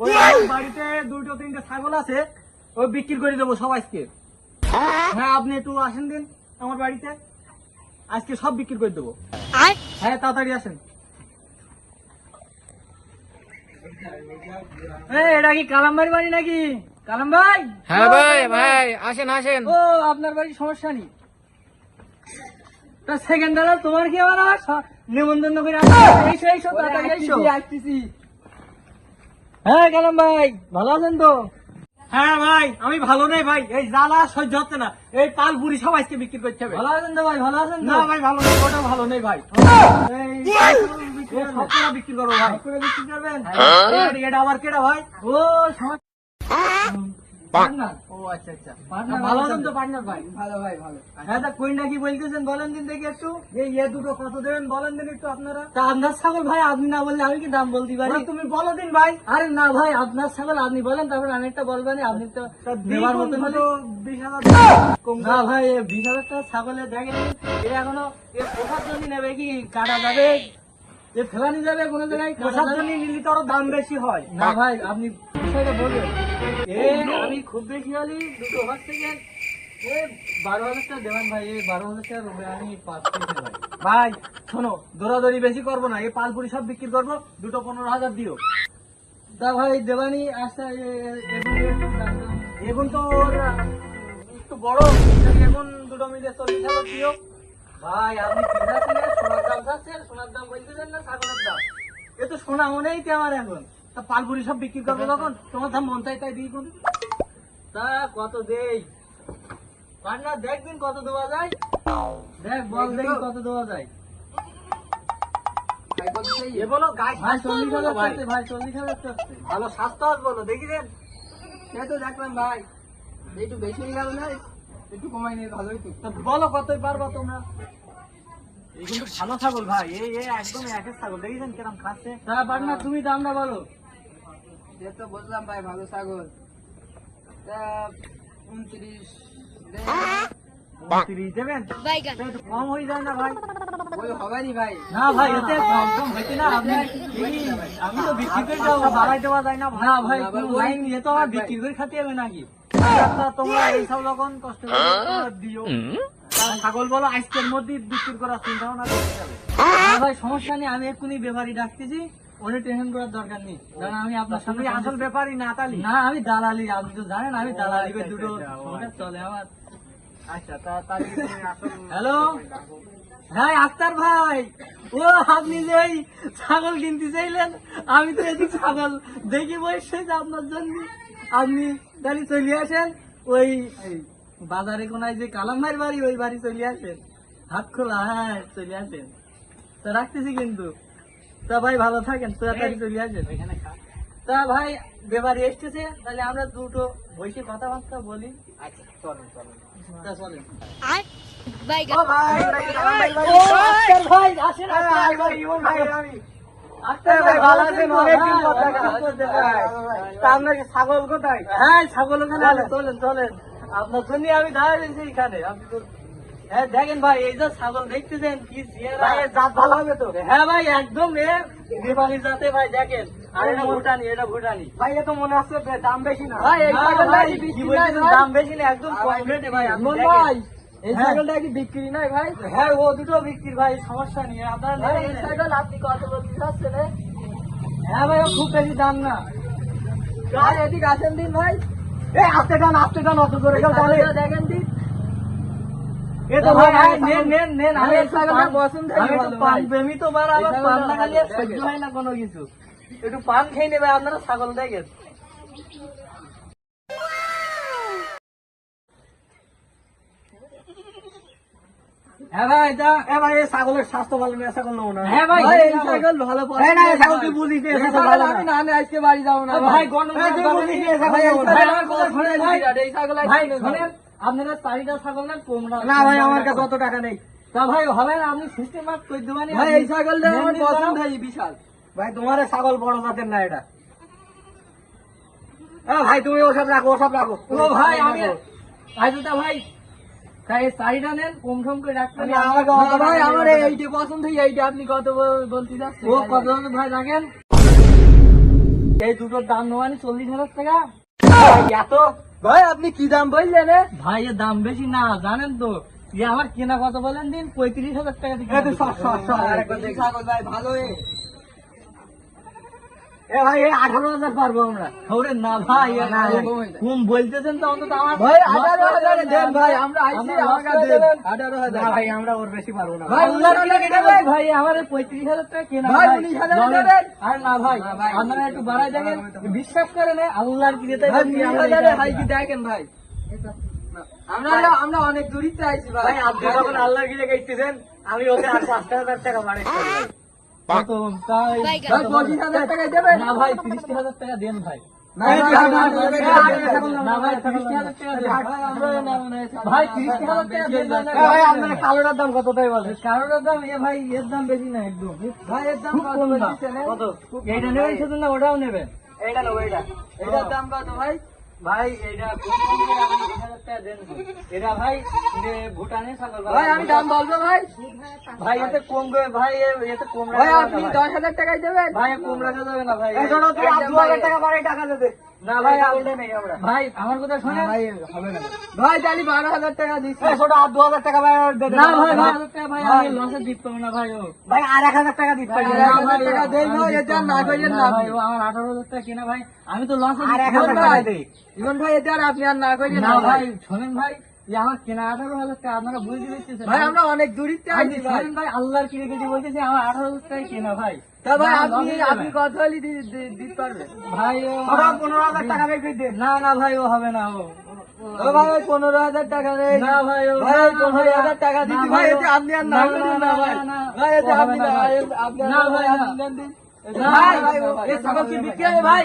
ওই বাড়িতে দুটো তিনটে ছাগল আছে ওই বিক্রি করে দেবো সব আজকে হ্যাঁ আপনি একটু আসেন দিন আমার বাড়িতে। আজকে সব বিক্রি করে দেবো। হ্যাঁ তাড়াতাড়ি আসেন। এটা কি কালাম ভাই বাড়ি নাকি? কালাম ভাই হ্যাঁ ভাই ভাই আসেন আসেন। ও আপনার বাড়ি সমস্যা নেই। তা সেকেন্ড দাদা তোমার কি আবার নিমন্ত্রণ করে আসো এইসো এইসো তাড়াতাড়ি এইসো আসতেছি হ্যাঁ কালাম ভাই। ভালো আছেন তো? হ্যাঁ ভাই আমি ভালো নেই ভাই। এই জ্বালা সহ্য হচ্ছে না। এই পাল বুড়ি সব আজকে বিক্রি করছে হবে ভালো আছেন তো ভাই? ভালো আছেন না ভাই ভালো নেই ওটা ভালো নেই ভাই। বিক্রি করব ভাই। বিক্রি করবেন? এটা- এটা আবার কেটা ভাই? ও ও আচ্ছা আচ্ছা। ভালো আছেন তো? পার্টনার ভাই? ভালো ভাই ভালো। হ্যাঁ তা কোনটা কি বলতেছেন? বলেন দিন দেখি একটু। এই ইয়ে দুটো কত দেবেন? বলেন দিন একটু আপনারা। তা আপনার ছাগল ভাই আপনি না বললে আমি কি দাম বলতে পারি? তুমি বলো দিন ভাই। আরে না ভাই আপনার ছাগল আপনি বলেন তারপর আমি একটা বলবেন আপনি তো নেবার মতো হলে বিশ হাজার না ভাই বিশ হাজার টাকা ছাগলে দেখেন এ এখনও জন্য নেবে কি কাটা যাবে? এ ফেলানি যাবে কোনো জায়গায় পোষার জন্য নিলে তো দাম বেশি হয়। না ভাই আপনি বিষয়টা বলবেন। আমি খুব বেশি হলি দুটো হাজার থেকে বারো হাজার টাকা দেবেন ভাই এই বারো হাজার টাকা রুপে আমি পাঁচ ভাই ভাই শোনো দৌড়াদৌড়ি বেশি করব না এই পালপুরি সব বিক্রি করব দুটো পনেরো হাজার দিও। তা ভাই দেবানি আচ্ছা এখন তো একটু বড় এখন দুটো মিলে চল্লিশ হাজার দিও। ভাই আপনি কিনা ছিলেন সোনার দাম চাচ্ছেন সোনার দাম বলতেছেন না ছাগলের দাম। এ তো সোনা মনেই তো আমার এখন। তা পালপুরি সব বিক্রি করব তখন? তোমার দাম মন চাই তাই দিই কোন তা কত দেই? পান্না দেখবেন কত দেওয়া যায়। দেখ বল দেখি কত দেওয়া যায়। এ বলো গাছ ভাই চল্লিশ হাজার চলছে ভাই চল্লিশ হাজার চলছে ভালো স্বাস্থ্য বলো দেখি দেন। সে তো দেখলাম ভাই। একটু বেশি হয়ে গেল না? একটু কমাই নেই ভালোই তো বলো কতই পারবা তোমরা? ভালো ছাগল ভাই এই এই একদম একের ছাগল। দেখেছেন কিরম খাচ্ছে? হ্যাঁ পাটনা তুমি দামটা বলো। সে তো বুঝলাম ভাই ভালো ছাগল। তা উনত্রিশ দেবেন? বাইগান। তো একটু কম হয়ে যায় না ভাই? ওই হবে নি ভাই। না ভাই এতে কম কম হইতে না। আপনি আমি তো বিক্রি করে যাব। বাড়াই দেওয়া যায় না না ভাই লাইন নিয়ে তো আমার বিক্রি করে খাতে হবে নাকি? তোমরা এইসব যখন কষ্ট দিও। ছাগল বলো আজকের মধ্যে বিক্রি করার চিন্তা ভাবনা করতে হবে। ভাই সমস্যা নেই আমি এক্ষুনি ব্যাপারী ডাকতেছি অনেক টেনশন করার দরকার নেই। কারণ আমি আপনার সামনে আসল ব্যাপারী না তালি না আমি দালালি আপনি তো জানেন আমি দালালি দুটো চলে আমার। আচ্ছা তা হ্যালো? হ্যাঁ আক্তার ভাই ও আপনি যে ছাগল কিনতে চাইলেন আমি তো এদিক ছাগল দেখি বসে আপনার জন্য আপনি তাহলে চলে আসেন ওই বাজারে কোনায় যে কালাম ভাইয়ের বাড়ি ওই বাড়ি চলে আসেন। হাত খোলা হ্যাঁ চলে আসেন। তা রাখতেছি কিন্তু। তা ভাই ভালো থাকেন তাড়াতাড়ি চলে আসেন। তা ভাই ব্যাপারে এসতেছে তাহলে আমরা দুটো বসে কথাবার্তা বলি। আচ্ছা চলেন চলেন। তা চলেন। আক্তার ভাই আসেন ভাই ইমন ভাই আমি। ভাই তা ছাগল কোথায়? হ্যাঁ ছাগল ওখানে চলেন চলেন। আপনার জন্য আমি রয়েছি এখানে। আপনি তো হ্যাঁ দেখেন ভাই এই যে ছাগল দেখতেছেন কি জাত ভালো হবে তো? হ্যাঁ ভাই একদম নেপালি জাতে ভাই দেখেন। আর এটা ভুটানি এটা ভুটানি। ভাই মনে হচ্ছে দাম বেশি না। ভাই এই ছাগলটা কি বলছেন? দাম বেশি না একদম কম রেটে ভাই ভাই এই ছাগলটা কি বিক্রি নাই ভাই? হ্যাঁ ও দুটো বিক্রি ভাই সমস্যা নেই। আপনার এই আপনি কত বলতে চাচ্ছেন হ্যাঁ ভাই খুব বেশি দাম না। এদিকে আসেন দিন ভাই। এ আস্তে টান আস্তে টান অত করে দেখেন দিন এ তো ভাই আয়, নেন নেন নেন আমি এই ছাগলটা পছন্দ হয় আমি তো ভালো পান ভাই। প্রেমী তো বার আবার এই পান ছাগলটা না খালি আর ভালো, সহ্য দেখেন। হয় না কোনো কিছু একটু পান খেয়ে নেবে আপনারা ছাগল দেখেন হ্যাঁ ভাই এটা ভাই ছাগলের স্বাস্থ্য ভালো না ছাগল নেব না। হ্যাঁ ভাই ভাই এই এই ছাগল ভালো এই না, ছাগল তুই বুঝিস না, এই এই ছাগল ছাগল আমি না। না আজকে বাড়ি যাব না। ভাই গন্ডগোল তুই বুঝিস না। না, এই ছাগল ভাই, নেব এই না। ভাই, আমার কথা শুনেন এই ছাগল ভাই আজকে আপনারা চারিটা ছাগল নেন কোমরা না ভাই আমার কাছে অত টাকা নেই। তা ভাই হবে না আপনি সিস্টেম আপ করে দেবেন ভাই এই ছাগলটা আমার পছন্দ হয় বিশাল। ভাই তোমার ছাগল বড় জাতের না এটা। হ্যাঁ ভাই তুমি ওসব রাখো ওসব রাখো। ও ভাই আমি আইজুটা ভাই তাই এই নেন কম সম করে রাখবেন না, আমাকে না অত টাকা ভাই আমার এইটা পছন্দ এইটা আপনি কত বলতে যাচ্ছেন? ও কত ভাই রাখেন। এই দুটোর দাম নেওয়ানি চল্লিশ হাজার টাকা। এত? ভাই আপনি কি দাম বললেন এ? ভাই এর দাম বেশি না জানেন তো। আমার কেনা কত বলেন দিন পঁয়ত্রিশ হাজার টাকা দিয়ে এই তুই সর, সর, সর, কিনা আরেকবার এই দেখি। ছাগল ভাই ভালো এ। এ ভাই এই আঠারো হাজার পারব আমরা। ওরে না ভাই এ না, না, কম বলতেছেন তো অন্তত আমার ভাই আঠারো করে দেন ভাই আমরা আইছি আমাকে দেন। আঠারো হাজার। ভাই আমরা ওর বেশি পারব না। ভাই, আল্লাহর উনিশ কেটে ভাই ভাই আমার পঁয়ত্রিশ হাজার টাকা কেনা ভাই, ভাই উনিশ হাজার আর না ভাই আপনারা একটু বাড়াই দেখেন। বিশ্বাস আল্লাহর কি ভাই কি দেখেন ভাই। আমরা আমরা অনেক দূরিতে আইছি ভাই। আপনি যখন আল্লাহর গেছিলেন আমি ওকে আর পাঁচ হাজার টাকা বাড়াই না ভাই হাজার টাকা দেন ভাই। নেব কালোটার দাম কত তাই বলে? কারোর দাম এ ভাই এর দাম বেশি না একদম। ভাই এর দাম খুব কত কম দাম। বলছেন, এ? কত এইটা নেবেন শুধু না ওটাও নেবেন। এইটা নেব এইটা। এটার দাম কত ভাই? ভাই এটা এটা ভাই এ ভুটানের ছাগল ভাই। আমি দাম বলব ভাই। ভাই এতে কম ভাই এতে কম ভাই আপনি দশ হাজার টাকায় দেবেন। ভাই কম রাখা যাবে না ভাই। হাজার টাকা বাড়াই টাকা দেবে। না ভাই এই আপ- ছাগলটা ভাই আমার কথা শোনেন? ভাই হবে না। ভাই তাহলে বারো হাজার টাকা দিচ্ছি এই আর দু হাজার টাকা ভাই দিয়ে দে। না ভাই ভাই হাজার টাকা। ভাই আমি লসে দিতে না ভাই ও। ভাই আর এক হাজার টাকা দিতে পারি। আর টাকা দেই ভাই, এটা না করিয়েন না ভাই আমার আঠারো হাজার টাকা কিনা ভাই আমি তো লসে আর এক হাজার টাকা দেই। ইমন ভাই এটা আর আপনি আর না না ভাই শোনেন ভাই যে আমার কেনা আঠারো হাজার টাকা আপনারা বুঝতে পেরেছেন ভাই? আমরা অনেক দূরিতে আইছি ভাই আল্লাহর কিরে কেটে বলতেছি আমার আঠারো হাজার টাকা কেনা ভাই। তা ভাই না, আপনি আপনি কত হলে দি- দি- দিতে পারবেন ভাই পনেরো হাজার টাকা দে না না ভাই ও হবে না ও ভাই পনেরো হাজার টাকা নেই না ভাই পনেরো হাজার টাকা দিচ্ছি ভাই, আপনি আর না না, ভাই। আপনি না, ভাই। আপনি না, ভাই, ভাই? ভাই,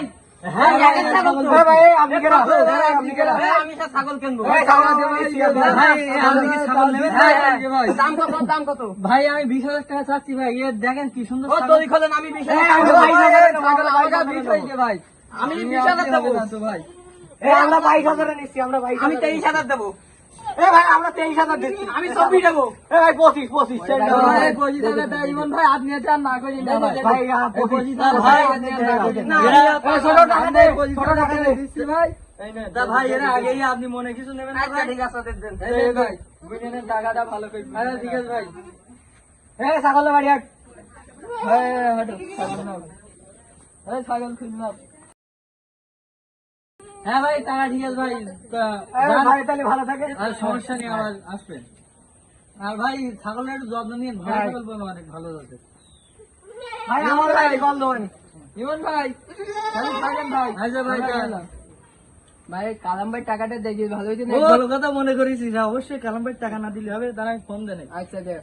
ভাই আমি বিশ হাজার টাকা চাচ্ছি ভাই। এ দেখেন কি সুন্দর আমি বিশ হাজার ভাই, আমরা বাইশ হাজারে হয়েছে ভাই আমি বিশ হাজার দেবো হবে না তো ভাই। আমরা বাইশ হাজারে নিচ্ছি আমরা বাইশ আমি তেইশ হাজার দেবো। ভাই আমরা তেইশ হাজার দিচ্ছি। আমি চব্বিশ দেবো। ভাই পঁচিশ পঁচিশ ইমন ভাই আপনি এটা না ভাই ভাই। এরা- আগেই আপনি মনে কিছু নেবেন? ঠিক আছে ভালো করে। ঠিক আছে ভাই। বাড়ি হাট। হ্যাঁ ছাগল খুঁজলাম। হ্যাঁ ভাই টাকা ঠিক আছে ভাই। যান। ভাই তাহলে ভালো থাকে আর সমস্যা নেই আবার আসবেন। আর ভাই ছাগলের একটু যত্ন নিয়ে ভালো। ছাগল বলো অনেক ভালো আছে ভাই আমার ভাই গন্ধ হয়নি ইমন ভাই তাহলে থাকেন ভাই। আচ্ছা ভাই। ভাই কালাম ভাই টাকাটা দেখি ভালো হয়েছে না ভালো কথা মনে করেছিস হ্যাঁ, অবশ্যই কালাম ভাই টাকা না দিলে হবে তারা আমি ফোন দেন। আচ্ছা দে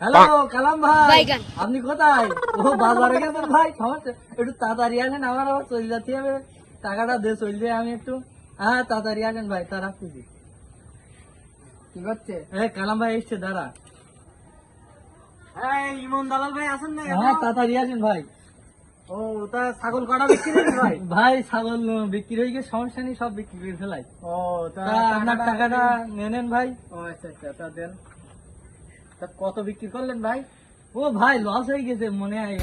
হ্যালো কালাম ভাই আপনি কোথায়? ও বাজারে গেছেন ভাই? সমস্যা। একটু তাড়াতাড়ি আসেন আমার আবার চলে যেতে হবে টাকাটা দে চলে যাই আমি একটু। হ্যাঁ তাড়াতাড়ি আসেন ভাই তা রাখতেছি। কি করছে? হ্যাঁ কালাম ভাই এসছে দাঁড়া। হ্যাঁ ইমন দালাল ভাই আছেন না হ্যাঁ তাড়াতাড়ি আসেন ভাই। ও তা ছাগল কটা বিক্রি ভাই? ভাই ছাগল বিক্রি হয়ে গিয়ে সমস্যা নেই সব বিক্রি করে ফেলাই। ও তা আপনার টাকাটা নেন ভাই। ও আচ্ছা আচ্ছা তা দেন। কত বিক্রি করলেন ভাই? ও ভাই লস হয়ে গেছে মনে হয়।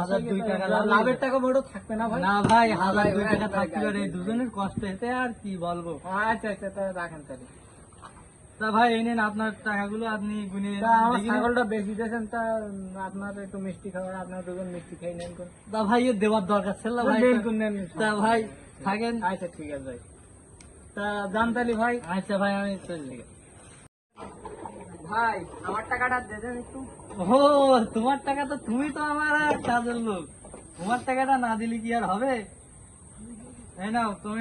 হাজার দুই টাকা লাভ লাভের টাকা বড় থাকবে না ভাই। না ভাই হাজার দুই টাকা ভাই, থাকতে ভাই, পারে ভাই, দুজনের কষ্ট এতে আর কি বলব? আচ্ছা আচ্ছা তা রাখেন তাহলে। তা ভাই এই নেন আপনার টাকাগুলো আপনি গুনে আমার ছাগলটা বেশি দিয়েছেন তা আপনার একটু মিষ্টি খাবার আপনার দুজন মিষ্টি খেয়ে নেন তা। ভাই দেওয়ার দরকার ছিল ভাই। তা ভাই থাকেন। আচ্ছা ঠিক আছে ভাই। তা জানতালি ভাই। আচ্ছা ভাই আমি চলে গেলাম। ভাই আমার টাকাটা দেন একটু। ও তোমার টাকা তো তুমি তো আমার আর কাজের লোক। তোমার টাকাটা না দিলে কি আর হবে? এই নাও তুমি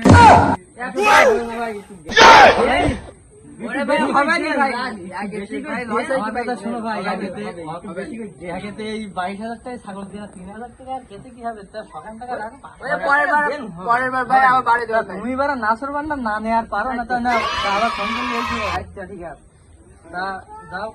ছাগল দেওয়া তিন হাজার টাকা খেতে কি হবে? তার সকাল টাকা রাখো তুমি এবার নাচর না নেওয়ার পারো না তা না আবার ফোন বলছি আচ্ছা ঠিক আছে। তা দাও